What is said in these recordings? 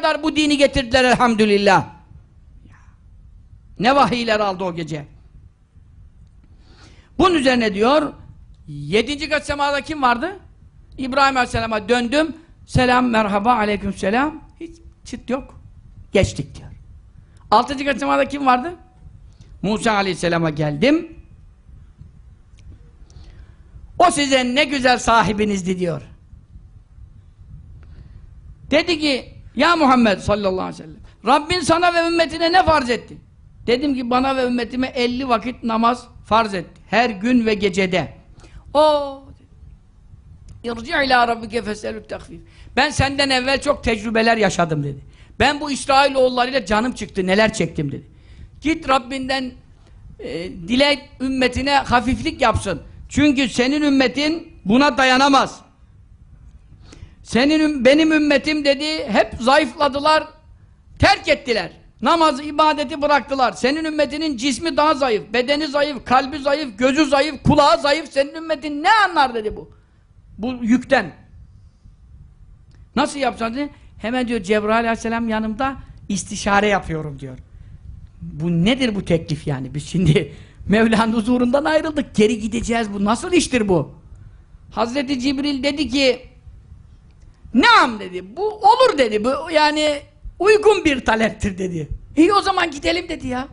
kadar bu dini getirdiler elhamdülillah. Ne vahiyler aldı o gece. Bunun üzerine diyor, yedinci kat semada kim vardı? İbrahim Aleyhisselam'a döndüm. Selam, merhaba, aleyküm selam. Hiç çıt yok. Geçtik diyor. Altıncı kat semada kim vardı? Musa Aleyhisselam'a geldim. O size ne güzel sahibinizdi diyor. Dedi ki, ya Muhammed sallallahu aleyhi ve sellem, Rabbin sana ve ümmetine ne farz etti? Dedim ki bana ve ümmetime 50 vakit namaz farz etti. Her gün ve gecede. O İrci ila rabbike feselü tekfif. Ben senden evvel çok tecrübeler yaşadım dedi. Ben bu İsrailoğullarıyla canım çıktı, neler çektim dedi. Git Rabbinden e, dile ümmetine hafiflik yapsın. Çünkü senin ümmetin buna dayanamaz. Senin benim ümmetim dedi hep zayıfladılar, terk ettiler. Namazı, ibadeti bıraktılar. Senin ümmetinin cismi daha zayıf, bedeni zayıf, kalbi zayıf, gözü zayıf, kulağı zayıf. Senin ümmetin ne anlar dedi bu? Bu yükten. Nasıl yapacağız dedi? Hemen diyor Cebrail aleyhisselam yanımda istişare yapıyorum diyor. Bu nedir bu teklif yani? Biz şimdi Mevla'nın huzurundan ayrıldık. Geri gideceğiz. Bu nasıl iştir bu? Hazreti Cibril dedi ki Naam dedi. Bu olur dedi. Bu yani uygun bir taleptir dedi. İyi o zaman gidelim dedi ya.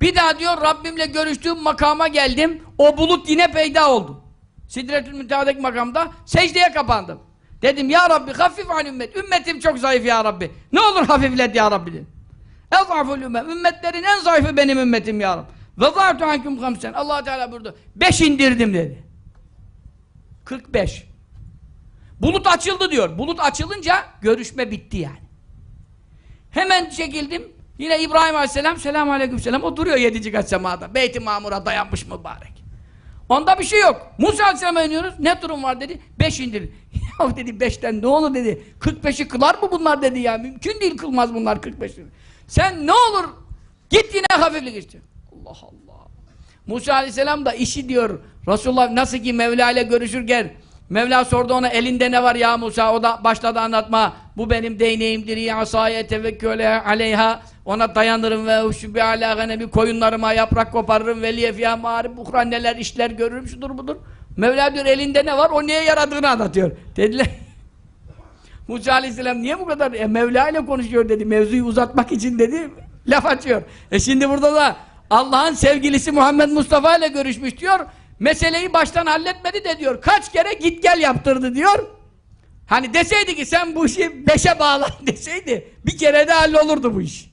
Bir daha diyor Rabbimle görüştüğüm makama geldim. O bulut yine peyda oldu. Sidretül Münteha'daki makamda secdeye kapandım. Dedim ya Rabbi hafif an ümmet. Ümmetim çok zayıf ya Rabbi. Ne olur hafiflet ya Rabbi. Ezaful ümmet. Ümmetlerin en zayıfı benim ümmetim ya Rabbi. Ve zâtu hamsen. allah Teala burada. Beş indirdim dedi. 45. Bulut açıldı diyor. Bulut açılınca görüşme bitti yani. Hemen çekildim. Yine İbrahim Aleyhisselam, selamun aleyküm selam. O duruyor yedinci kat semada. Beyt-i Mamur'a dayanmış mübarek. Onda bir şey yok. Musa Aleyhisselam'a iniyoruz. Ne durum var dedi. Beş indir. ya dedi beşten ne olur dedi. 45'i kılar mı bunlar dedi ya. Mümkün değil kılmaz bunlar 45'i. Sen ne olur git yine hafiflik iste. Allah Allah. Musa Aleyhisselam da işi diyor. Resulullah nasıl ki Mevla ile görüşürken Mevla sordu ona elinde ne var ya Musa? O da başladı anlatma. Bu benim değneğimdir ya asaya tevekküle aleyha. Ona dayanırım ve uşubi ala ganebi koyunlarıma yaprak koparırım. Ve liyefiyâ mağrib uhra neler işler görürüm şudur budur. Mevla diyor elinde ne var? O niye yaradığını anlatıyor. Dediler Musa aleyhisselam niye bu kadar e, Mevla ile konuşuyor dedi. Mevzuyu uzatmak için dedi laf açıyor. E şimdi burada da Allah'ın sevgilisi Muhammed Mustafa ile görüşmüş diyor meseleyi baştan halletmedi de diyor kaç kere git gel yaptırdı diyor. Hani deseydi ki sen bu işi beşe bağla deseydi bir kere de hallolurdu bu iş.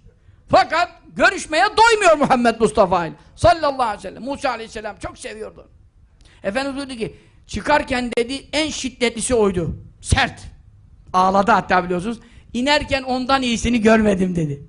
Fakat görüşmeye doymuyor Muhammed Mustafa ile sallallahu aleyhi ve sellem Musa aleyhisselam çok seviyordu. Efendimiz dedi ki çıkarken dedi en şiddetlisi oydu. Sert. Ağladı hatta biliyorsunuz. İnerken ondan iyisini görmedim dedi.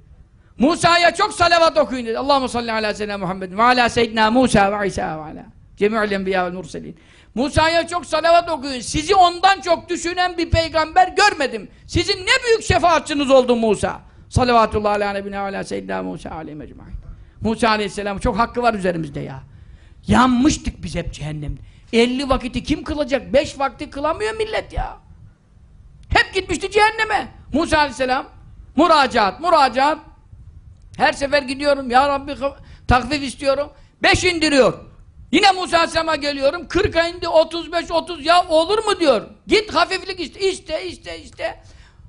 Musa'ya çok salavat okuyun dedi. Allahu salli ala seyyidina Muhammed ve ala seyyidina Musa ve İsa ve ala cemi'ül enbiya vel murselin. Musa'ya çok salavat okuyun. Sizi ondan çok düşünen bir peygamber görmedim. Sizin ne büyük şefaatçiniz oldu Musa. Salavatullah ala nebine ve ala seyyidina Musa aleyhi mecmaîn. Musa aleyhisselam çok hakkı var üzerimizde ya. Yanmıştık biz hep cehennemde. 50 vakiti kim kılacak? 5 vakti kılamıyor millet ya. Hep gitmişti cehenneme. Musa aleyhisselam müracaat, müracaat her sefer gidiyorum. Ya Rabbi takvif istiyorum. Beş indiriyor. Yine Musa Aleyhisselam'a geliyorum. 40'a indi. 35, 30. Ya olur mu diyor. Git hafiflik iste. İste, iste, iste.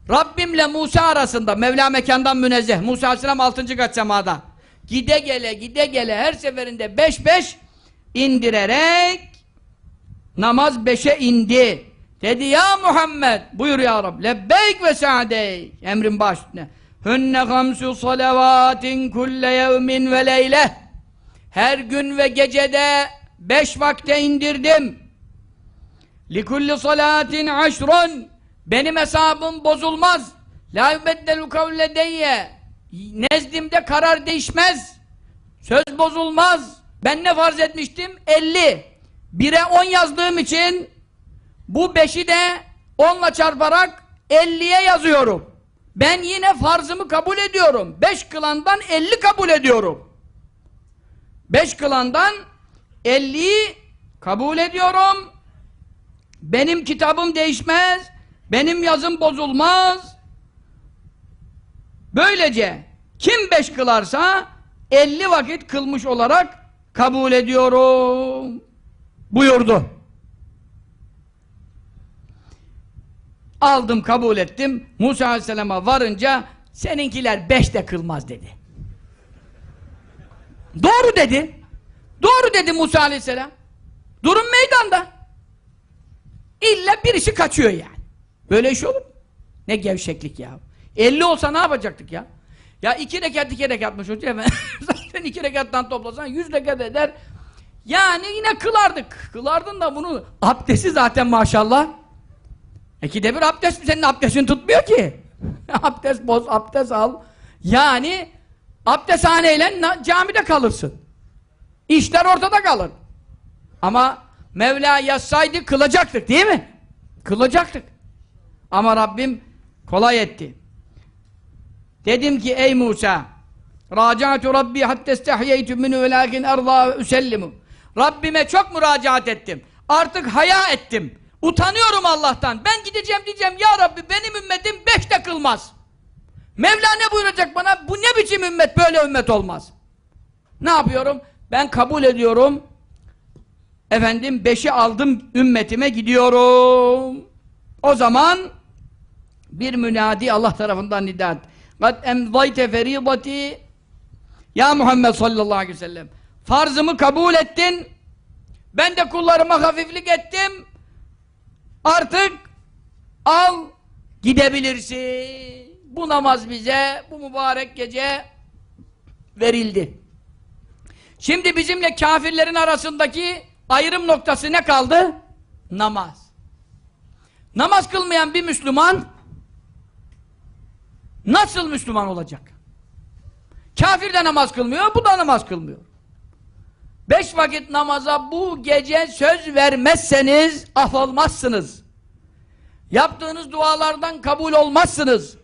Rabbimle Musa arasında. Mevla mekandan münezzeh. Musa Aleyhisselam 6. kat semada. Gide gele, gide gele her seferinde 5 5 indirerek namaz 5'e indi. Dedi ya Muhammed buyur ya Rabbi. Lebbeyk ve sa'deyk. Emrin baş üstüne. Hünne hamsu salavatin kulle yevmin ve leyle. Her gün ve gecede beş vakte indirdim. Likulli salatin aşrun. Benim hesabım bozulmaz. La yubeddelu kavledeyye. Nezdimde karar değişmez. Söz bozulmaz. Ben ne farz etmiştim? 50. Bire 10 yazdığım için bu beşi de 10'la çarparak 50'ye yazıyorum. Ben yine farzımı kabul ediyorum. Beş kılandan elli kabul ediyorum. Beş kılandan elliyi kabul ediyorum. Benim kitabım değişmez. Benim yazım bozulmaz. Böylece kim beş kılarsa 50 vakit kılmış olarak kabul ediyorum buyurdu. Aldım kabul ettim. Musa Aleyhisselam'a varınca seninkiler beş de kılmaz dedi. Doğru dedi. Doğru dedi Musa Aleyhisselam. Durum meydanda. İlla birisi kaçıyor yani. Böyle iş olur? Ne gevşeklik ya. 50 olsa ne yapacaktık ya? Ya iki rekat iki rekatmış hoca. Zaten iki rekattan toplasan yüz rekat eder. Yani yine kılardık. Kılardın da bunu abdesti zaten maşallah. İkide bir abdest senin abdestin tutmuyor ki. abdest boz, abdest al. Yani abdesthaneyle camide kalırsın. İşler ortada kalır. Ama Mevla yazsaydı kılacaktık değil mi? Kılacaktık. Ama Rabbim kolay etti. Dedim ki ey Musa Raca'tu Rabbi hatta istahyeytu minhu ve üsellimu Rabbime çok müracaat ettim. Artık haya ettim. Utanıyorum Allah'tan. Ben gideceğim diyeceğim ya Rabbi benim ümmetim beşte kılmaz. Mevla ne buyuracak bana? Bu ne biçim ümmet? Böyle ümmet olmaz. Ne yapıyorum? Ben kabul ediyorum. Efendim beşi aldım ümmetime gidiyorum. O zaman bir münadi Allah tarafından nida et. قَدْ اَمْضَيْتَ فَرِيضَتِي Ya Muhammed sallallahu aleyhi ve sellem farzımı kabul ettin ben de kullarıma hafiflik ettim artık al gidebilirsin bu namaz bize bu mübarek gece verildi şimdi bizimle kafirlerin arasındaki ayrım noktası ne kaldı? namaz namaz kılmayan bir Müslüman nasıl Müslüman olacak? Kafir de namaz kılmıyor, bu da namaz kılmıyor. Beş vakit namaza bu gece söz vermezseniz af olmazsınız. Yaptığınız dualardan kabul olmazsınız.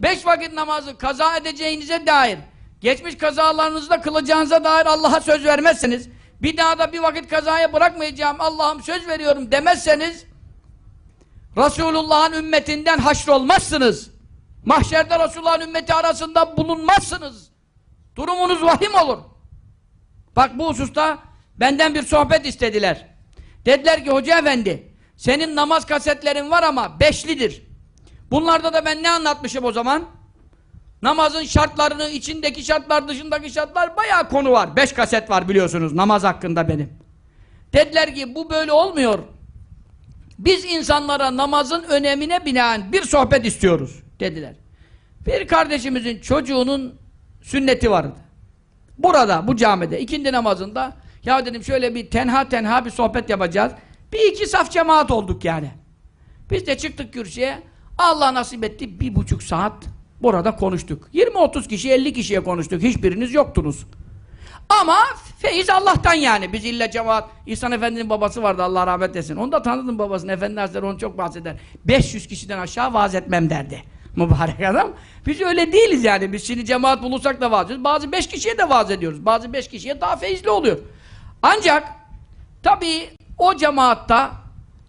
Beş vakit namazı kaza edeceğinize dair, geçmiş kazalarınızda kılacağınıza dair Allah'a söz vermezseniz, bir daha da bir vakit kazaya bırakmayacağım, Allah'ım söz veriyorum demezseniz, Resulullah'ın ümmetinden haşrolmazsınız. Mahşerde Resulullah'ın ümmeti arasında bulunmazsınız. Durumunuz vahim olur. Bak bu hususta benden bir sohbet istediler. Dediler ki hoca efendi senin namaz kasetlerin var ama beşlidir. Bunlarda da ben ne anlatmışım o zaman? Namazın şartlarını, içindeki şartlar, dışındaki şartlar bayağı konu var. Beş kaset var biliyorsunuz namaz hakkında benim. Dediler ki bu böyle olmuyor. Biz insanlara namazın önemine binaen bir sohbet istiyoruz dediler. Bir kardeşimizin çocuğunun sünneti vardı. Burada, bu camide, ikindi namazında ya dedim şöyle bir tenha tenha bir sohbet yapacağız. Bir iki saf cemaat olduk yani. Biz de çıktık kürsüye. Allah nasip etti bir buçuk saat burada konuştuk. 20-30 kişi, 50 kişiye konuştuk. Hiçbiriniz yoktunuz. Ama feyiz Allah'tan yani. Biz illa cemaat, İhsan Efendi'nin babası vardı Allah rahmet etsin. Onu da tanıdım babasını. Efendi Hazretleri onu çok bahseder. 500 kişiden aşağı vaaz etmem derdi. Mübarek adam. Biz öyle değiliz yani. Biz şimdi cemaat bulursak da vaaz ediyoruz. Bazı 5 kişiye de vaaz ediyoruz. Bazı 5 kişiye daha feyizli oluyor. Ancak tabii o cemaatta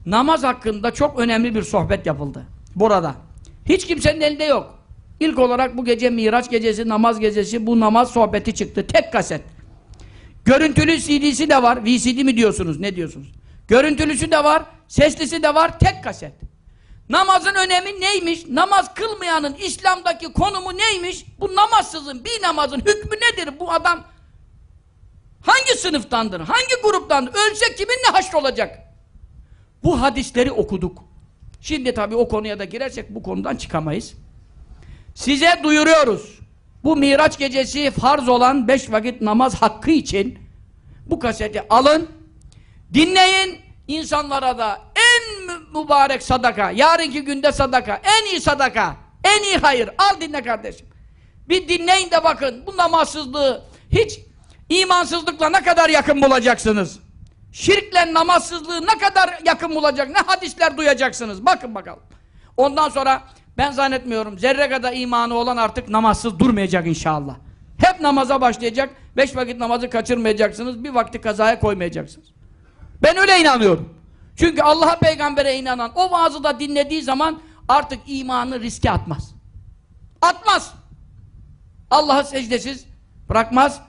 namaz hakkında çok önemli bir sohbet yapıldı. Burada. Hiç kimsenin elinde yok. İlk olarak bu gece Miraç gecesi, namaz gecesi bu namaz sohbeti çıktı. Tek kaset. Görüntülü CD'si de var. VCD mi diyorsunuz? Ne diyorsunuz? Görüntülüsü de var. Seslisi de var. Tek kaset. Namazın önemi neymiş? Namaz kılmayanın İslam'daki konumu neymiş? Bu namazsızın bir namazın hükmü nedir? Bu adam hangi sınıftandır? Hangi gruptandır? Ölse kiminle haşrolacak? Bu hadisleri okuduk. Şimdi tabii o konuya da girersek bu konudan çıkamayız. Size duyuruyoruz. Bu Miraç gecesi farz olan beş vakit namaz hakkı için bu kaseti alın, dinleyin, insanlara da en mü- mübarek sadaka, yarınki günde sadaka, en iyi sadaka, en iyi hayır. Al dinle kardeşim. Bir dinleyin de bakın bu namazsızlığı hiç imansızlıkla ne kadar yakın bulacaksınız? Şirkle namazsızlığı ne kadar yakın bulacak, ne hadisler duyacaksınız? Bakın bakalım. Ondan sonra ben zannetmiyorum zerre kadar imanı olan artık namazsız durmayacak inşallah. Hep namaza başlayacak, beş vakit namazı kaçırmayacaksınız, bir vakti kazaya koymayacaksınız. Ben öyle inanıyorum. Çünkü Allah'a peygambere inanan o vaazı da dinlediği zaman artık imanı riske atmaz. Atmaz. Allah'ı secdesiz bırakmaz.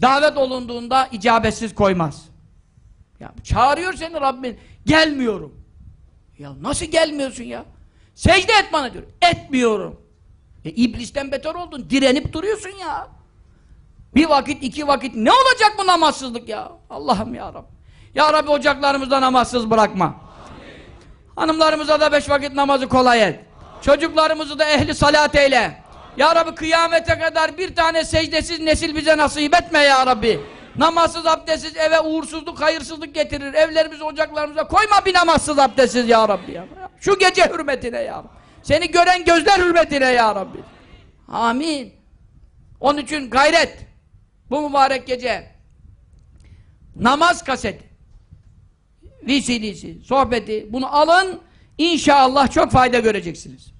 Davet olunduğunda icabetsiz koymaz. Ya çağırıyor seni Rabbin. Gelmiyorum. Ya nasıl gelmiyorsun ya? Secde et bana diyor. Etmiyorum. E iblisten beter oldun. Direnip duruyorsun ya. Bir vakit, iki vakit. Ne olacak bu namazsızlık ya? Allah'ım ya Rabbi. Ya Rabbi ocaklarımızda namazsız bırakma. Hanımlarımıza da beş vakit namazı kolay et. Çocuklarımızı da ehli salat eyle. Ya Rabbi kıyamete kadar bir tane secdesiz nesil bize nasip etme ya Rabbi. Namazsız abdestsiz eve uğursuzluk, hayırsızlık getirir. Evlerimize, ocaklarımıza koyma bir namazsız abdestsiz ya Rabbi ya. Şu gece hürmetine ya Rabbi. Seni gören gözler hürmetine ya Rabbi. Amin. Onun için gayret. Bu mübarek gece namaz kaseti VCD'si, sohbeti bunu alın inşallah çok fayda göreceksiniz.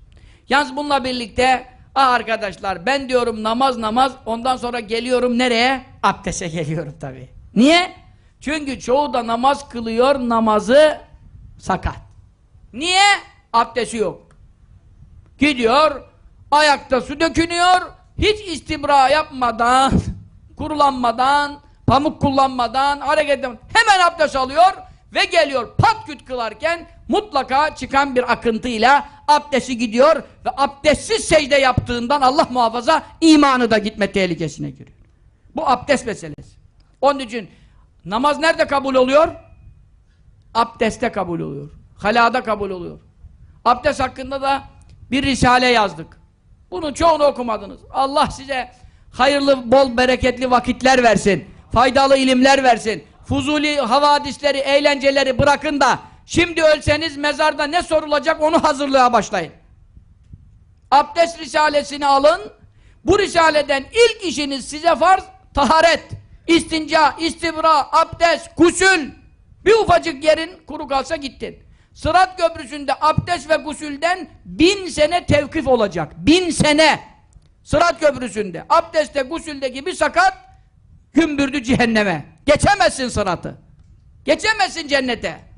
Yalnız bununla birlikte ah arkadaşlar ben diyorum namaz namaz ondan sonra geliyorum nereye? Abdese geliyorum tabii. Niye? Çünkü çoğu da namaz kılıyor namazı sakat. Niye? Abdesti yok. Gidiyor ayakta su dökünüyor hiç istibra yapmadan kurulanmadan pamuk kullanmadan hareket etmeden hemen abdest alıyor ve geliyor pat küt kılarken mutlaka çıkan bir akıntıyla abdesti gidiyor ve abdestsiz secde yaptığından Allah muhafaza imanı da gitme tehlikesine giriyor. Bu abdest meselesi. Onun için namaz nerede kabul oluyor? Abdeste kabul oluyor. Halada kabul oluyor. Abdest hakkında da bir risale yazdık. Bunun çoğunu okumadınız. Allah size hayırlı, bol, bereketli vakitler versin. Faydalı ilimler versin. Fuzuli havadisleri, eğlenceleri bırakın da şimdi ölseniz mezarda ne sorulacak onu hazırlığa başlayın. Abdest risalesini alın. Bu risaleden ilk işiniz size farz taharet, istinca, istibra, abdest, gusül. Bir ufacık yerin kuru kalsa gittin. Sırat köprüsünde abdest ve gusülden bin sene tevkif olacak. Bin sene. Sırat köprüsünde. Abdestte, gusüldeki bir sakat gümbürdü cehenneme. Geçemezsin sıratı. Geçemezsin cennete.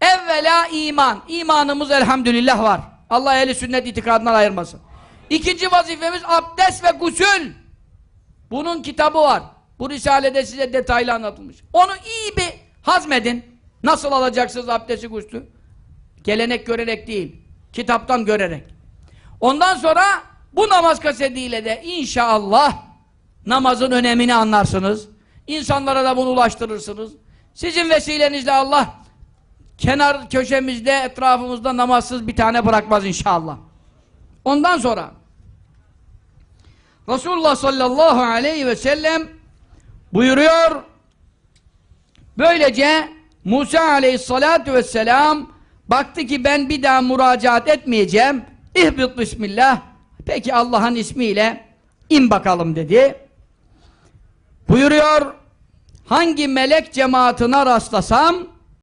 Evvela iman. İmanımız elhamdülillah var. Allah ehli sünnet itikadından ayırmasın. İkinci vazifemiz abdest ve gusül. Bunun kitabı var. Bu risalede size detaylı anlatılmış. Onu iyi bir hazmedin. Nasıl alacaksınız abdesti guslü? Gelenek görerek değil. Kitaptan görerek. Ondan sonra bu namaz kasetiyle de inşallah namazın önemini anlarsınız. İnsanlara da bunu ulaştırırsınız. Sizin vesilenizle Allah kenar köşemizde, etrafımızda namazsız bir tane bırakmaz inşallah. Ondan sonra Resulullah sallallahu aleyhi ve sellem buyuruyor böylece Musa aleyhissalatu vesselam baktı ki ben bir daha müracaat etmeyeceğim ihbit bismillah peki Allah'ın ismiyle in bakalım dedi buyuruyor hangi melek cemaatine rastlasam